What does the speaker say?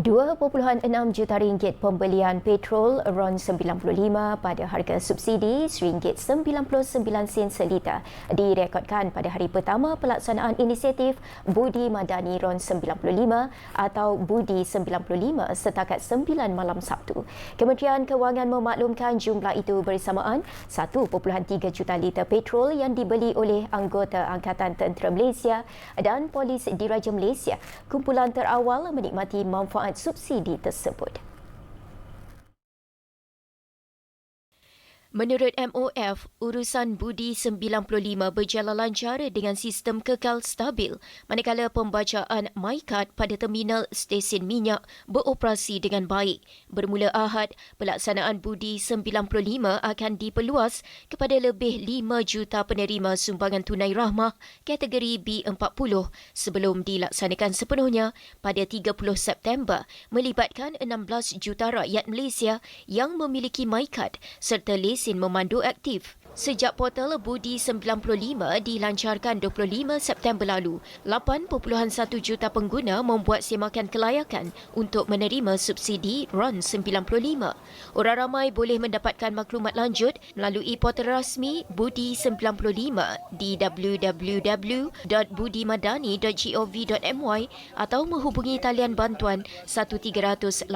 2.6 juta ringgit pembelian petrol RON 95 pada harga subsidi RM99 sen seliter direkodkan pada hari pertama pelaksanaan inisiatif Budi Madani RON 95 atau Budi 95 setakat 9 malam Sabtu. Kementerian Kewangan memaklumkan jumlah itu bersamaan 1.3 juta liter petrol yang dibeli oleh anggota Angkatan Tentera Malaysia dan Polis Diraja Malaysia. Kumpulan terawal menikmati manfaat subsidi tersebut. Menurut MOF, urusan Budi 95 berjalan lancar dengan sistem kekal stabil manakala pembacaan MyCard pada terminal stesen minyak beroperasi dengan baik. Bermula Ahad, pelaksanaan Budi 95 akan diperluas kepada lebih 5 juta penerima sumbangan tunai rahmah kategori B40 sebelum dilaksanakan sepenuhnya pada 30 September melibatkan 16 juta rakyat Malaysia yang memiliki MyCard serta lesen lesen memandu aktif. Sejak portal Budi 95 dilancarkan 25 September lalu, 8.1 juta pengguna membuat semakan kelayakan untuk menerima subsidi RON 95. Orang ramai boleh mendapatkan maklumat lanjut melalui portal rasmi Budi 95 di www.budimadani.gov.my atau menghubungi talian bantuan 1388